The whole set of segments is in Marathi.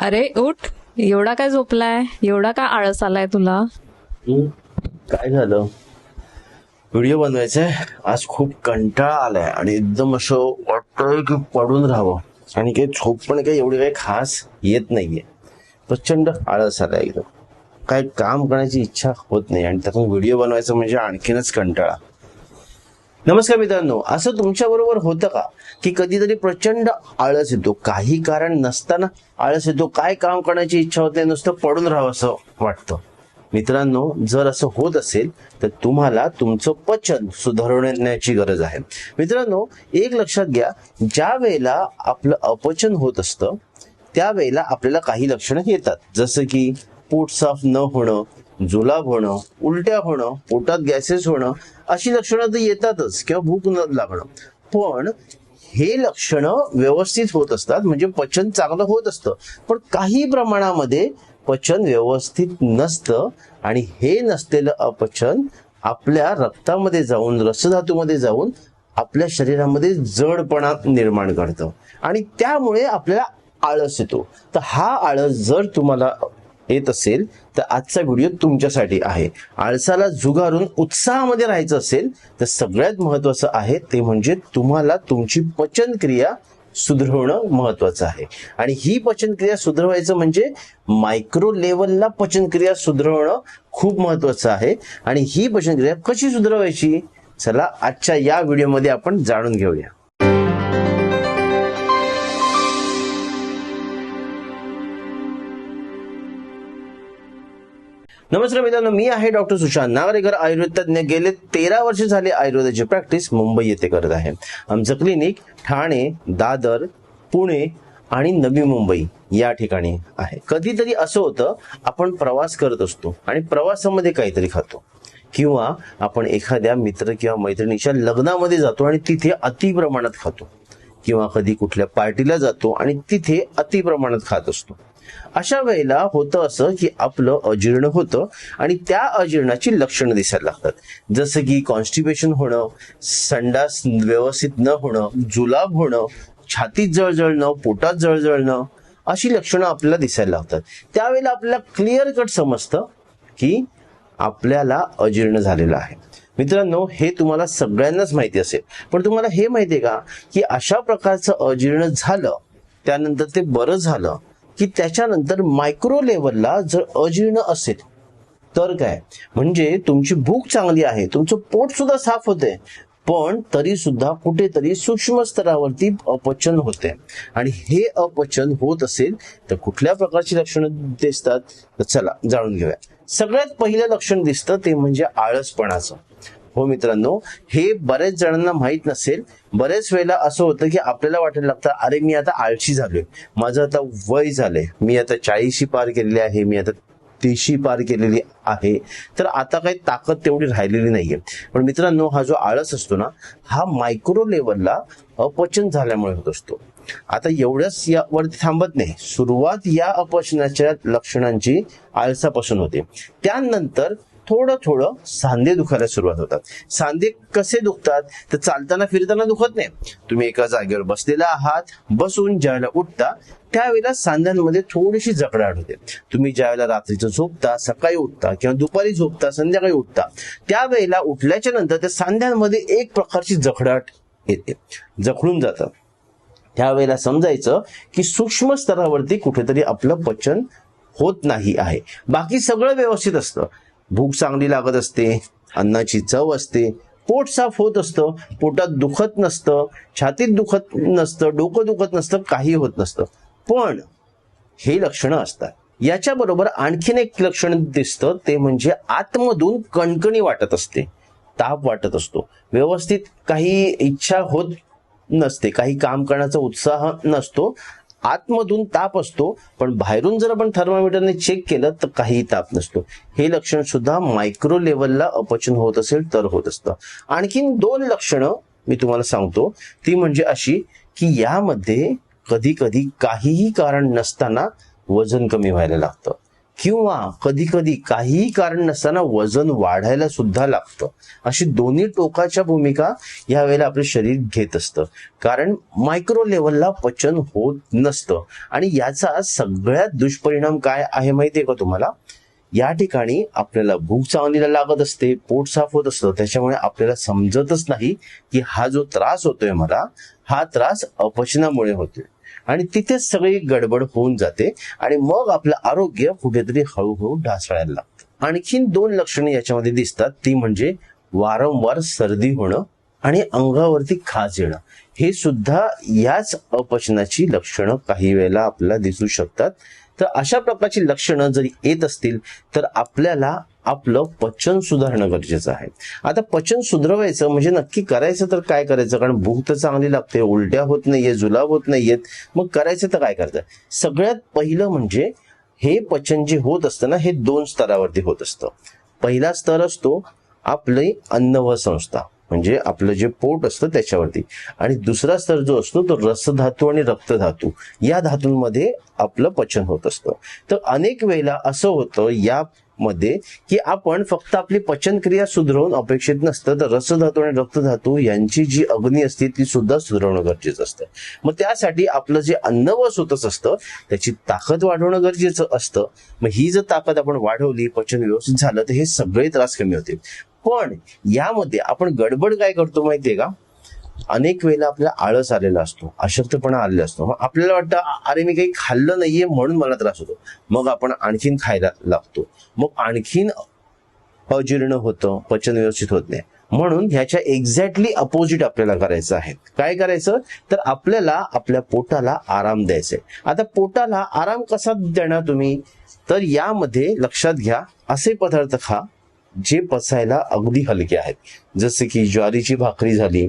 अरे उठ. एवढा काय झोपलाय? एवढा काय आळस आलाय तुला? काय झालं? व्हिडिओ बनवायचा आहे आज खूप कंटाळा आलाय आणि एकदम असं वाटतंय की पडून राहावं. आणि काही झोप पण काही एवढी काही खास येत नाहीये. प्रचंड आळस आलाय एकदम. काही काम करण्याची इच्छा होत नाही आणि त्यातून व्हिडिओ बनवायचं म्हणजे आणखीनच कंटाळा. नमस्कार मित्रांनो असं तुमच्या बरोबर होतं का? की कधीतरी प्रचंड आळस येतो. काही कारण नसताना आळस येतो. काय काम करण्याची इच्छा होते नुसतं पडून राहावं असं वाटतं. मित्रांनो जर असं होत असेल तर तुम्हाला तुमचं पचन सुधारण्याची गरज आहे. मित्रांनो एक लक्षात घ्या ज्या वेळेला आपलं अपचन होत असतं त्यावेळेला आपल्याला काही लक्षणं येतात. जसं की पोट साफ न होणं जुलाब होणं उलट्या होणं पोटात गॅसेस होणं अशी लक्षणं तर येतातच किंवा भूक न लागणं. पण हे लक्षणं व्यवस्थित होत असतात म्हणजे पचन चांगलं होत असतं. पण काही प्रमाणामध्ये पचन व्यवस्थित नसतं आणि हे नसलेलं अपचन आपल्या रक्तामध्ये जाऊन रसधातूमध्ये जाऊन आपल्या शरीरामध्ये जडपणा निर्माण करतं. आणि त्यामुळे आपल्याला आळस येतो. तर हा आळस जर तुम्हाला येत असेल तर आजचा व्हिडिओ तुमच्यासाठी आहे. आळसाला जुगारून उत्साहामध्ये राहायचं असेल तर सगळ्यात महत्वाचं आहे ते म्हणजे तुम्हाला तुमची पचनक्रिया सुधरवणं महत्वाचं आहे. आणि ही पचनक्रिया सुधरवायचं म्हणजे मायक्रो लेवलला पचनक्रिया सुधरवणं खूप महत्वाचं आहे. आणि ही पचनक्रिया कशी सुधरवायची? चला आजच्या या व्हिडिओमध्ये आपण जाणून घेऊया. नमस्कार मित्रांनो मी आहे डॉक्टर सुशांत नागरेकर आयुर्वेद तज्ञ गेले तेरा वर्ष झाले आयुर्वेदाची प्रॅक्टिस मुंबई येथे करत आहे. आमचं क्लिनिक ठाणे दादर पुणे आणि नवी मुंबई या ठिकाणी आहे. कधीतरी असं होतं आपण प्रवास करत असतो आणि प्रवासामध्ये काहीतरी खातो. किंवा आपण एखाद्या मित्र किंवा मैत्रिणीच्या लग्नामध्ये जातो आणि तिथे अति प्रमाणात खातो. किंवा कधी कुठल्या पार्टीला जातो आणि तिथे अति प्रमाणात खात असतो. अशा वेळेला होतं असं की आपलं अजीर्ण होतं आणि त्या अजीर्णाची लक्षणं दिसायला लागतात. जसं की कॉन्स्टिपेशन होणं संडास व्यवस्थित न होणं जुलाब होणं छातीत जळजळणं पोटात जळजळणं अशी लक्षणं आपल्याला दिसायला लागतात. त्यावेळेला आपल्याला क्लिअर कट समजतं की आपल्याला अजीर्ण झालेलं आहे. मित्रांनो हे तुम्हाला सगळ्यांनाच माहिती असेल. पण तुम्हाला हे माहिती आहे का की अशा प्रकारचं अजीर्ण झालं त्यानंतर ते बरं झालं की त्याच्यानंतर मायक्रो लेवलला जर अजीर्ण असेल तर काय म्हणजे तुमची भूक चांगली आहे तुमचं पोट सुद्धा साफ होते पण तरी सुद्धा कुठेतरी सूक्ष्म स्तरावरती अपचन होते आणि हे अपचन होत असेल तर कुठल्या प्रकारची लक्षणं दिसतात तर चला जाणून घेऊया. सगळ्यात पहिलं लक्षण दिसतं ते म्हणजे आळसपणाचं. हो मित्रांनो हे बऱ्याच जणांना माहीत नसेल बरेच वेळेला असं होतं की आपल्याला वाटायला लागतं अरे मी आता आळशी झालोय. माझं आता वय झालंय. मी आता चाळीशी पार केलेली आहे. मी आता तीशी पार केलेली आहे. तर आता काही ताकद तेवढी राहिलेली नाहीये. पण मित्रांनो हा जो आळस असतो ना हा मायक्रो लेवलला अपचन झाल्यामुळे होत असतो. आता एवढ्याच यावरती थांबत नाही. सुरुवात या अपचनाच्या लक्षणांची आळसापासून होते. त्यानंतर थोडं थोडं सांधे दुखायला सुरुवात होतात. सांधे कसे दुखतात? तर चालताना फिरताना दुखत नाही. तुम्ही एका जागेवर बसलेला आहात बसून ज्यावेळेला उठता त्यावेळेला सांध्यांमध्ये थोडीशी जकडाट होते. तुम्ही ज्यावेळेला रात्रीचं झोपता सकाळी उठता किंवा दुपारी झोपता संध्याकाळी उठता त्यावेळेला उठल्याच्या नंतर त्या सांध्यांमध्ये एक प्रकारची जखडाट येते. जखडून जातं. त्यावेळेला समजायचं की सूक्ष्म स्तरावरती कुठेतरी आपलं पचन होत नाही आहे. बाकी सगळं व्यवस्थित असतं. भूक चांगली लागत असते अन्नाची चव असते पोट साफ होत असतं पोटात दुखत नसतं छातीत दुखत नसतं डोकं दुखत नसतं काही होत नसतं. पण हे लक्षणं असतात. याच्या बरोबर आणखीन एक लक्षण दिसतं ते म्हणजे आतमधून कणकणी वाटत असते. ताप वाटत असतो. व्यवस्थित काही इच्छा होत नसते काही काम करण्याचा उत्साह नसतो. आतमधून ताप असतो पण बाहेरून जर आपण थर्मामीटरने चेक केलं तर काही ताप नसतो. हे लक्षण सुद्धा मायक्रो लेवलला अपचन होत असेल तर होत असतं. आणखीन दोन लक्षणं मी तुम्हाला सांगतो. ती म्हणजे अशी की यामध्ये कधी कधी काहीही कारण नसताना वजन कमी व्हायला लागतं. किंवा कधी कधी काहीही कारण नसताना वजन वाढायला सुद्धा लागतं. अशी दोन्ही टोकाच्या भूमिका यावेळेला आपलं शरीर घेत असतं. कारण मायक्रो लेवलला पचन होत नसतं. आणि याचा सगळ्यात दुष्परिणाम काय आहे माहितीये का तुम्हाला? या ठिकाणी आपल्याला भूक चावणीला लागत असते पोट साफ होत असतं. त्याच्यामुळे आपल्याला समजतच नाही की हा जो त्रास होतोय मला हा त्रास अपचनामुळे होतोय. आणि तिथेच सगळी गडबड होऊन जाते आणि मग आपलं आरोग्य कुठेतरी हळूहळू ढासळायला लागतं. आणखीन दोन लक्षणे याच्यामध्ये दिसतात. ती म्हणजे वारंवार सर्दी होणं आणि अंगावरती खाज येणं. हे सुद्धा याच अपचनाची लक्षणं काही वेळेला आपल्याला दिसू शकतात. तर अशा प्रकारची लक्षणं जरी येत असतील तर आपल्याला आपलं पचन सुधारणं गरजेचं आहे. आता पचन सुधरवायचं म्हणजे नक्की करायचं तर काय करायचं? कारण भूक तर चांगली लागते उलट्या होत नाहीये जुलाब होत नाहीयेत मग करायचं तर काय करायचं सगळ्यात पहिलं म्हणजे हे पचन जे होत असतं ना हे दोन स्तरावरती होत असतं. पहिला स्तर असतो आपली अन्नव संस्था म्हणजे आपलं जे पोट असतं त्याच्यावरती. आणि दुसरा स्तर जो असतो तो रसधातू आणि रक्तधातू. या धातूंमध्ये आपलं पचन होत असतं. तर अनेक वेळेला असं होतं या मध्ये की आपण फक्त आपली पचनक्रिया सुधरवून अपेक्षित नसतं. तर रसधातू आणि रक्तधातू यांची जी अग्नी असते ती सुद्धा सुधारवणं गरजेचं असतं. मग त्यासाठी आपलं जे अन्नवस होतच असतं त्याची ताकद वाढवणं गरजेचं असतं. मग ही जर ताकद आपण वाढवली पचन व्यवस्थित झालं तर हे सगळे त्रास कमी होतील. पण यामध्ये आपण गडबड काय करतो माहितीये का? अनेक वेळेला आपल्याला आळस आलेला असतो अशक्तपणा आलेला असतो. मग आपल्याला वाटतं अरे मी काही खाल्लं नाहीये म्हणून मला त्रास होतो. मग आपण आणखीन खायला लागतो. मग आणखीन अजीर्ण होतं पचन व्यवस्थित होत नाही. म्हणून ह्याच्या एक्झॅक्टली अपोजिट आपल्याला करायचं आहे. काय करायचं? तर आपल्याला आपल्या पोटाला आराम द्यायचा आहे आता पोटाला आराम कसा देणार तुम्ही? तर यामध्ये लक्षात घ्या असे पदार्थ खा जे पचायला अगदी हलके आहेत. जसे की ज्वारीची भाकरी झाली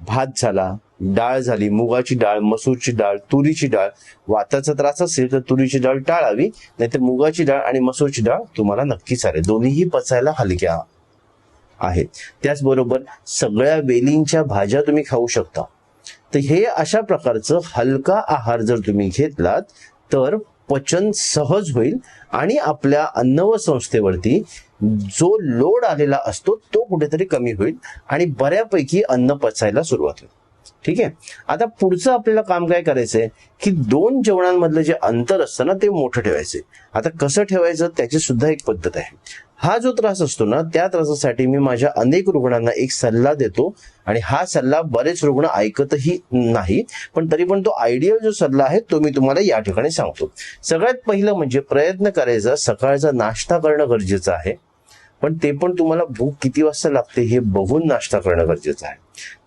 भात झाला डाळ झाली मुगाची डाळ मसूरची डाळ तुरीची डाळ वाताचा त्रास असेल तर तुरीची डाळ टाळावी नाहीतर मुगाची डाळ आणि मसूरची डाळ तुम्हाला नक्की चालेल दोन्हीही पचायला हलक्या आहेत. त्याचबरोबर सगळ्या वेलींच्या भाज्या तुम्ही खाऊ शकता. तर हे अशा प्रकारचं हलका आहार जर तुम्ही घेतलात तर पचन सहज होईल आणि आपल्या अन्नव संस्थेवरती जो लोड आलेला असतो तो कुठेतरी कमी होईल आणि बऱ्यापैकी अन्न पचायला सुरुवात होईल. ठीक आहे? आता पुढचं आपल्याला काम काय करायचंय? की दोन जेवणांमधलं जे अंतर असतं ना ते मोठं ठेवायचंय. आता कसं ठेवायचं? त्याची सुद्धा एक पद्धत आहे. हा जो त्रास असतो ना त्या त्रासासाठी मी माझ्या अनेक रुग्णांना एक सल्ला देतो आणि हा सल्ला बरेच रुग्ण ऐकतही नाही पण तरी पण तो आयडियल जो सल्ला आहे तो मी तुम्हाला या ठिकाणी सांगतो. सगळ्यात पहिलं म्हणजे प्रयत्न करायचा सकाळचा नाश्ता करणं गरजेचं आहे. पण ते पण तुम्हाला भूक किती वाजता लागते हे बघून नाश्ता करणं गरजेचं आहे.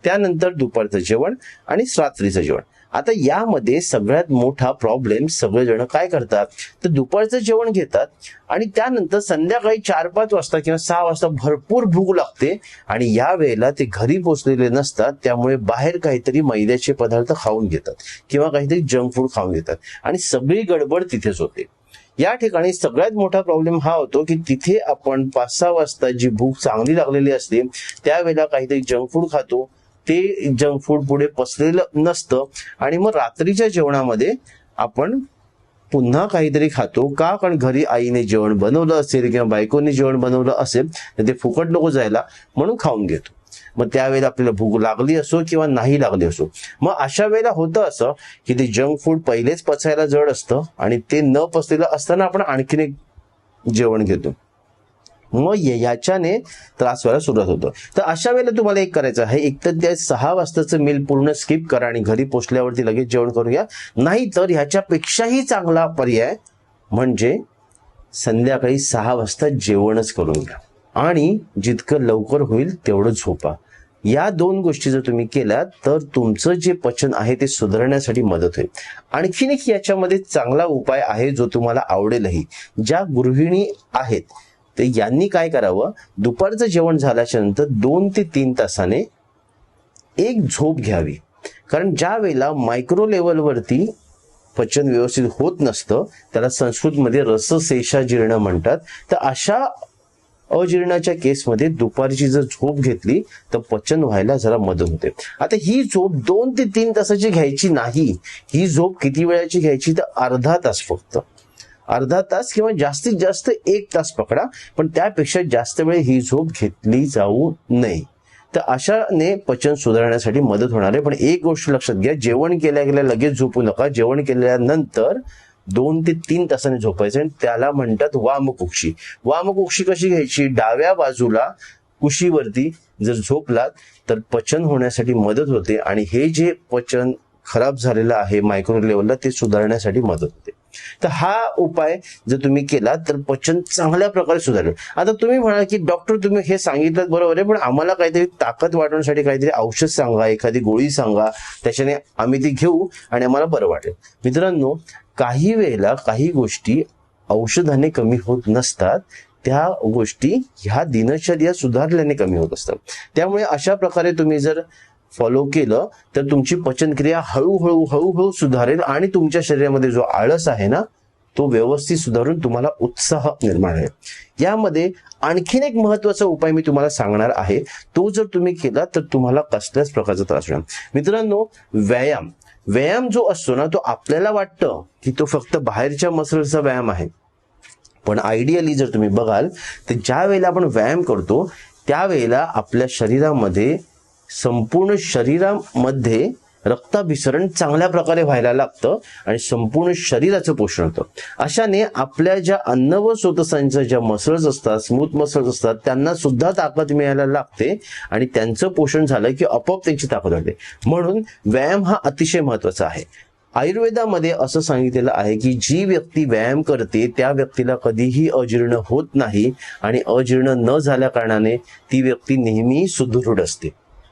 त्यानंतर दुपारचं जेवण आणि रात्रीचं जेवण. आता यामध्ये सगळ्यात मोठा प्रॉब्लेम सगळेजण काय करतात? तर दुपारचं जेवण घेतात आणि त्यानंतर संध्याकाळी चार पाच वाजता किंवा सहा वाजता भरपूर भूक लागते आणि या वेळेला ते घरी पोचलेले नसतात त्यामुळे बाहेर काहीतरी मैद्याचे पदार्थ खाऊन घेतात किंवा काहीतरी जंक फूड खाऊन घेतात आणि सगळी गडबड तिथेच होते. या ठिकाणी सगळ्यात मोठा प्रॉब्लेम हा होतो की तिथे आपण पाच सहा वाजता जी भूक चांगली लागलेली असते त्यावेळेला काहीतरी जंक फूड खातो. ते जंक फूड पुढे पसरलेलं नसतं. आणि मग रात्रीच्या जेवणामध्ये आपण पुन्हा काहीतरी खातो. का? कारण घरी आईने जेवण बनवलं असेल किंवा बायकोने जेवण बनवलं असेल तर ते फुकट नको जायला म्हणून खाऊन घेतो. मग त्यावेळेला आपल्याला भूक लागली असो किंवा नाही लागली असो. मग अशा वेळेला होतं असं की ते जंक फूड पहिलेच पचायला जड असतं आणि ते न पचलेलं असताना आपण आणखीन एक जेवण घेतो. मग याच्याने त्रास व्हायला सुरुवात होतो. तर अशा वेळेला तुम्हाला एक करायचं आहे. एक तर त्या सहा वाजताचं मिल पूर्ण स्किप करा आणि घरी पोचल्यावरती लगेच जेवण करून घ्या नाही तर ह्याच्यापेक्षाही चांगला पर्याय म्हणजे संध्याकाळी सहा वाजता जेवणच करून घ्या. आणि जितकं लवकर होईल तेवढं झोपा. या दोन गोष्टी जर तुम्ही केल्या तर तुमचं जे पचन आहे ते सुधारण्यासाठी मदत होईल. आणखीन एक याच्यामध्ये चांगला उपाय आहे जो तुम्हाला आवडेलही. ज्या गृहिणी आहेत ते यांनी काय करावं? दुपारचं जेवण झाल्याच्यानंतर दोन ते तीन तासाने एक झोप घ्यावी. कारण ज्या वेळेला मायक्रो लेवलवरती पचन व्यवस्थित होत नसतं त्याला संस्कृतमध्ये रसशेषा जीर्ण म्हणतात तर अशा अजीर्णाच्या केसमध्ये दुपारची जर झोप घेतली तर पचन व्हायला जरा मदत होते. आता ही झोप दोन ते तीन तासाची घ्यायची नाही. ही झोप किती वेळाची घ्यायची? तर अर्धा तास फक्त. अर्धा तास किंवा जास्तीत जास्त एक तास पकडा पण त्यापेक्षा जास्त वेळ ही झोप घेतली जाऊ नये. तर अशाने पचन सुधारण्यासाठी मदत होणार आहे. पण एक गोष्ट लक्षात घ्या जेवण केल्या गेल्या लगेच झोपू नका. जेवण केल्यानंतर दोन ते तीन तासाने झोपायचं आणि त्याला म्हणतात वामकुक्षी. वामकुक्षी कशी घ्यायची? डाव्या बाजूला कुशीवरती जर झोपलात तर पचन होण्यासाठी मदत होते आणि हे जे पचन खराब झालेलं आहे मायक्रो लेवलला ते सुधारण्यासाठी मदत होते. तर हा उपाय जर तुम्ही केला तर पचन चांगल्या प्रकारे सुधारेल. आता तुम्ही म्हणा की डॉक्टर तुम्ही हे सांगितलं बरोबर आहे पण आम्हाला काहीतरी ताकद वाढवण्यासाठी काहीतरी औषध सांगा एखादी गोळी सांगा त्याच्याने आम्ही ती घेऊ आणि आम्हाला बरं वाटेल. मित्रांनो काही वेळेला काही गोष्टी औषधाने कमी होत नसतात. त्या गोष्टी ह्या दिनचर्या सुधारल्याने कमी होत असतात. त्यामुळे अशा प्रकारे तुम्ही जर फॉलो केलं तर तुमची पचनक्रिया हळूहळू हळूहळू सुधारेल आणि तुमच्या शरीरामध्ये जो आळस आहे ना तो व्यवस्थित सुधारून तुम्हाला उत्साह निर्माण होईल. यामध्ये आणखीन एक महत्त्वाचा उपाय मी तुम्हाला सांगणार आहे. तो जर तुम्ही केला तर तुम्हाला कसल्याच प्रकारचा त्रास होणार मित्रांनो व्यायाम. व्यायाम जो असतो ना तो आपल्याला वाटतं की तो फक्त बाहेरच्या मसल्सचा व्यायाम आहे. पण आयडियली जर तुम्ही बघाल तर ज्या वेळेला आपण व्यायाम करतो त्यावेळेला आपल्या शरीरामध्ये संपूर्ण शरीरामध्ये रक्ताभिसरण चांगल्या प्रकारे व्हायला लागतं आणि संपूर्ण शरीराचं पोषण होतं. अशाने आपल्या ज्या अन्न व स्रोतसांच्या ज्या मसल्स असतात स्मूथ मसल्स असतात त्यांना सुद्धा ताकद मिळायला लागते आणि त्यांचं पोषण झालं की आपोआप त्यांची ताकद वाढते. म्हणून व्यायाम हा अतिशय महत्त्वाचा आहे. आयुर्वेदामध्ये असं सांगितलेलं आहे की जी व्यक्ती व्यायाम करते त्या व्यक्तीला कधीही अजीर्ण होत नाही आणि अजीर्ण न झाल्या कारणाने ती व्यक्ती नेहमी सुदृढ असते.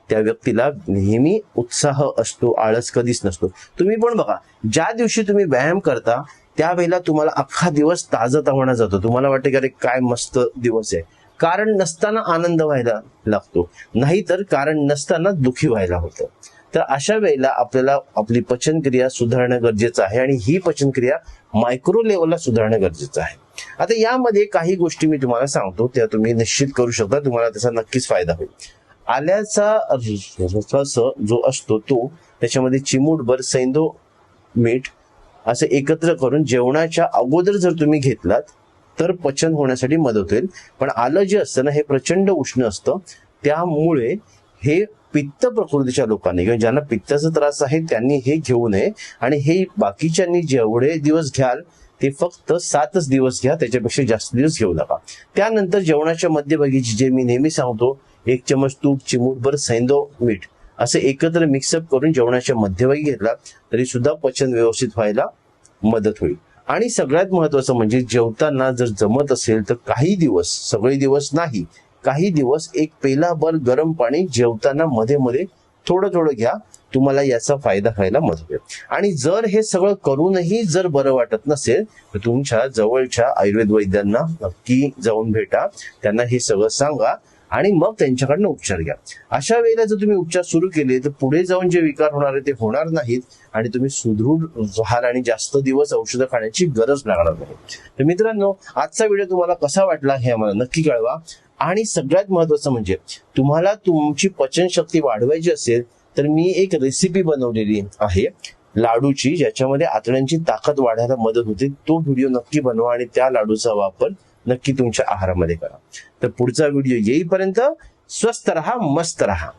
त्या व्यक्तीला नेहमी उत्साह असतो आळस कधीच नसतो. तुम्ही पण बघा ज्या दिवशी तुम्ही व्यायाम करता त्यावेळेला तुम्हाला अख्खा दिवस ताजा तवाना जातो. तुम्हाला वाटते की अरे काय मस्त दिवस आहे. कारण नसताना आनंद व्हायला लागतो. नाहीतर कारण नसताना दुखी व्हायला होतं. तर अशा वेळेला आपल्याला आपली पचनक्रिया सुधारणं गरजेचं आहे आणि ही पचनक्रिया मायक्रो लेवलला सुधारणं गरजेचं आहे. आता यामध्ये काही गोष्टी मी तुम्हाला सांगतो त्या तुम्ही निश्चित करू शकता. तुम्हाला त्याचा नक्कीच फायदा होईल. आल्याचा रस जो असतो तो त्याच्यामध्ये चिमूटभर सैंदो मीठ असं एकत्र करून जेवणाच्या अगोदर जर तुम्ही घेतलात तर पचन होण्यासाठी मदत होईल. पण आलं जे असतं ना हे प्रचंड उष्ण असतं. त्यामुळे हे पित्त प्रकृतीच्या लोकांनी किंवा ज्यांना पित्ताचा त्रास आहे त्यांनी हे घेऊ नये. आणि हे बाकीच्यांनी जेवढे दिवस घ्याल ते फक्त सातच दिवस घ्या त्याच्यापेक्षा जास्त दिवस घेऊ नका. त्यानंतर जेवणाच्या मध्यभागी जे मी नेहमी सांगतो एक चमच तूप चिमूटभर सैंदो मीठ असं एकत्र मिक्सअप करून जेवणाच्या मध्यभागी घेतला तरी सुद्धा पचन व्यवस्थित व्हायला मदत होईल. आणि सगळ्यात महत्वाचं म्हणजे जेवताना जर जमत असेल तर काही दिवस सगळे दिवस नाही काही दिवस एक पेलाभर गरम पाणी जेवताना मध्ये मध्ये थोडं थोडं घ्या तुम्हाला याचा फायदा व्हायला मदत होईल. आणि जर हे सगळं करूनही जर बरं वाटत नसेल तर तुमच्या जवळच्या आयुर्वेद वैद्यांना नक्की जाऊन भेटा. त्यांना हे सगळं सांगा. आणि मग त्यांच्याकडनं उपचार घ्या. अशा वेळेला जर तुम्ही उपचार सुरू केले तर पुढे जाऊन जे विकार होणार आहे ते होणार नाहीत आणि तुम्ही सुदृढ व्हाल आणि जास्त दिवस औषधं खाण्याची गरज लागणार नाही. तर मित्रांनो आजचा व्हिडिओ तुम्हाला कसा वाटला हे आम्हाला नक्की कळवा. आणि सगळ्यात महत्वाचं म्हणजे तुम्हाला तुमची पचनशक्ती वाढवायची असेल तर मी एक रेसिपी बनवलेली आहे लाडूची ज्याच्यामध्ये आतड्यांची ताकद वाढायला मदत होते. तो व्हिडिओ नक्की बनवा आणि त्या लाडूचा वापर नक्की तुमच्या आहारामध्ये करा. तर पुढचा व्हिडिओ येईपर्यंत स्वस्त रहा मस्त रहा.